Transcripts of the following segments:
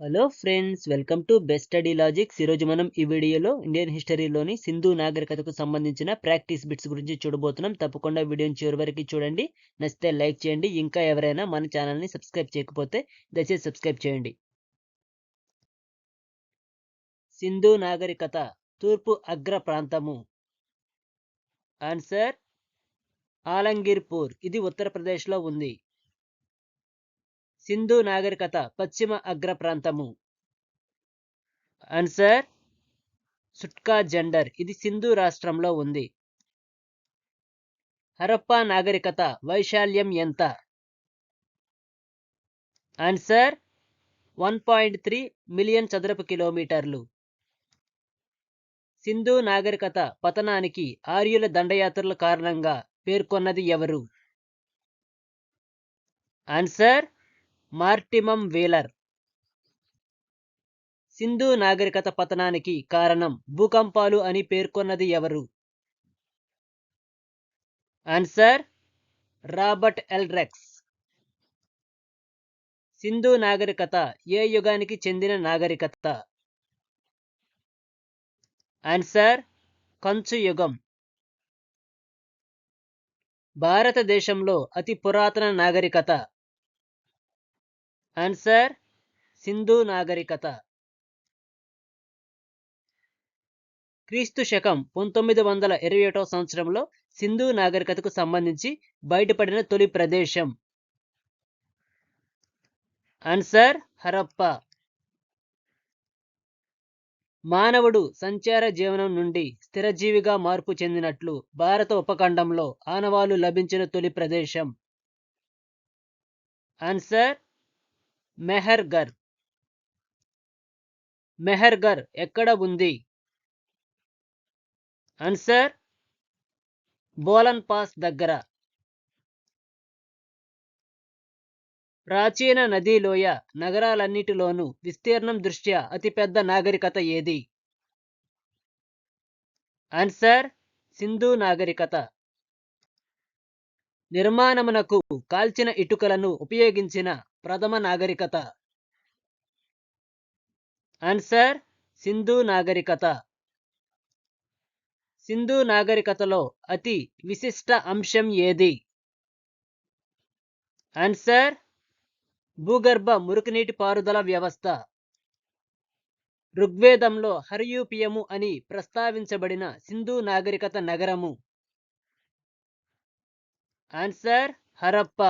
Hello friends welcome to best study logics ఈరోజు మనం ఈ వీడియోలో ఇండియన్ హిస్టరీలోని సింధు నాగరికతకు సంబంధించిన ప్రాక్టీస్ బిట్స్ గురించి చూడబోతున్నాం. తప్పకుండా వీడియోని చివరి వరకు చూడండి. నచ్చితే లైక్ చేయండి. ఇంకా ఎవరైనా మన ఛానల్ని సబ్స్క్రైబ్ చేయకపోతే దయచేసి సబ్స్క్రైబ్ చేయండి. సింధు నాగరికత తూర్పు అగ్ర ప్రాంతము. ఆన్సర్ ఆలంగీర్పూర్. ఇది ఉత్తరప్రదేశ్లో ఉంది. సింధు నాగరికత పశ్చిమ అగ్ర ప్రాంతము. ఆన్సర్ సుట్కా జెండర్ ఇది సింధు రాష్ట్రంలో ఉంది. హరప్పా నాగరికత వైశాల్యం ఎంత? Answer one point three million చదరపు కిలోమీటర్లు. సింధు నాగరికత పతనానికి ఆర్యుల దండయాత్రల కారణంగా పేర్కొన్నది ఎవరు? Answer మార్టిమం wheeler. సింధు నాగరికత పతనానికి కారణం భూకంపాలు అని పేర్కొన్నది ఎవరు? ఆన్సర్ రాబర్ట్ ఎల్రెక్స్ సింధు నాగరికత ఏ యుగానికి చెందిన నాగరికత? ఆన్సర్ కంచు యుగం. భారతదేశంలో అతి పురాతన నాగరికత ఆన్సర్ సింధు నాగరికత. క్రీస్తు శకం పంతొమ్మిది వందల ఇరవై ఒకటో సంవత్సరంలో సింధు నాగరికతకు సంబంధించి బయటపడిన తొలి ప్రదేశం. ఆన్సర్ హరప్ప. మానవుడు సంచార జీవనం నుండి స్థిరజీవిగా మార్పు చెందినట్లు భారత ఉపఖండంలో ఆనవాలు లభించిన తొలి ప్రదేశం. ఆన్సర్ మెహర్గర్ మెహర్గర్ ఎక్కడ ఉంది? ఆన్సర్ బోలన్ పాస్ దగ్గర. ప్రాచీన నదీలోయ నగరాలన్నిటిలోనూ విస్తీర్ణం దృష్ట్యా అతిపెద్ద నాగరికత ఏది? ఆన్సర్ సింధు నాగరికత. నిర్మాణమునకు కాల్చిన ఇటుకలను ఉపయోగించిన ప్రథమ నాగరికత. ఆన్సర్ సింధు నాగరికత. సింధు నాగరికతలో అతి విశిష్ట అంశం ఏది? ఆన్సర్ భూగర్భ మురుగునీటి పారుదల వ్యవస్థ. ఋగ్వేదంలో హరియూపియము అని ప్రస్తావించబడిన సింధు నాగరికత నగరము. ఆన్సర్ హరప్ప.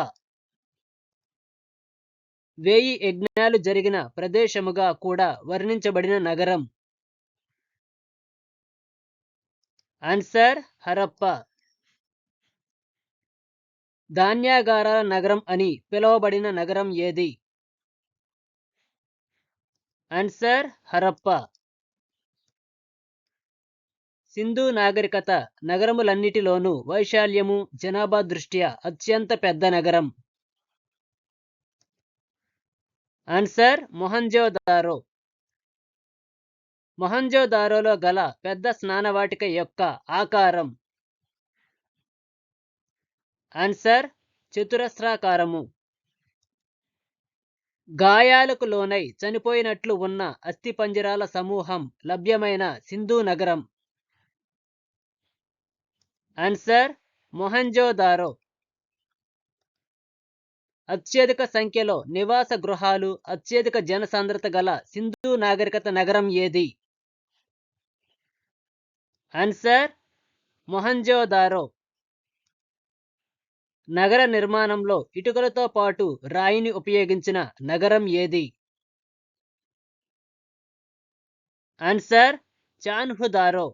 వేయి యజ్ఞాలు జరిగిన ప్రదేశముగా కూడా వర్ణించబడిన నగరం. ఆన్సర్ హరప్ప. ధాన్యాగారాల నగరం అని పిలువబడిన నగరం ఏది? ఆన్సర్ హరప్ప. సింధు నాగరికత నగరములన్నిటిలోనూ వైశాల్యము జనాభా దృష్ట్యా అత్యంత పెద్ద నగరం. ఆన్సర్ మొహంజోదారో. మొహంజోదారోలో గల పెద్ద స్నానవాటిక యొక్క ఆకారం. ఆన్సర్ చతురస్రాకారము. గాయాలకు లోనై చనిపోయినట్లు ఉన్న అస్థిపంజరాల సమూహం లభ్యమైన సింధు నగరం. ఆన్సర్ మొహంజోదారో అత్యధిక సంఖ్యలో నివాస గృహాలు అత్యధిక జనసాంద్రత గల సింధు నాగరికత నగరం ఏది? ఆన్సర్ మొహంజోదారో నగర నిర్మాణంలో ఇటుకలతో పాటు రాయిని ఉపయోగించిన నగరం ఏది? ఆన్సర్ చాన్హుదారో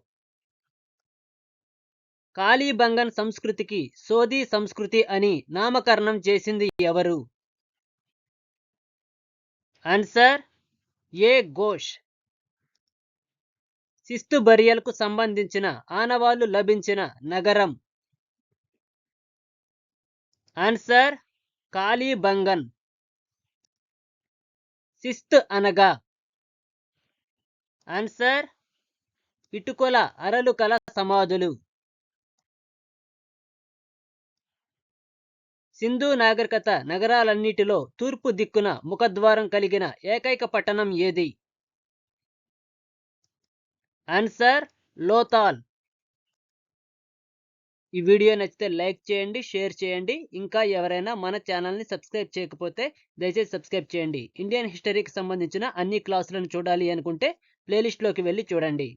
కాళీబంగన్ సంస్కృతికి సోదీ సంస్కృతి అని నామకరణం చేసింది ఎవరు? Answer A Ghosh. శిస్తు బరియల్కు సంబంధించిన ఆనవాళ్ళు లభించిన నగరం. ఆన్సర్ కాళీబంగన్. శిస్త్ అనగా. ఆన్సర్ ఇటుకల అరలు కల సమాధులు. సింధు నాగరికత నగరాలన్నిటిలో తూర్పు దిక్కున ముఖద్వారం కలిగిన ఏకైక పట్టణం ఏది? ఆన్సర్ లోతాల్. ఈ వీడియో నచ్చితే లైక్ చేయండి షేర్ చేయండి. ఇంకా ఎవరైనా మన ఛానల్ని సబ్స్క్రైబ్ చేయకపోతే దయచేసి సబ్స్క్రైబ్ చేయండి. ఇండియన్ హిస్టరీకి సంబంధించిన అన్ని క్లాసులను చూడాలి అనుకుంటే ప్లేలిస్ట్లోకి వెళ్ళి చూడండి.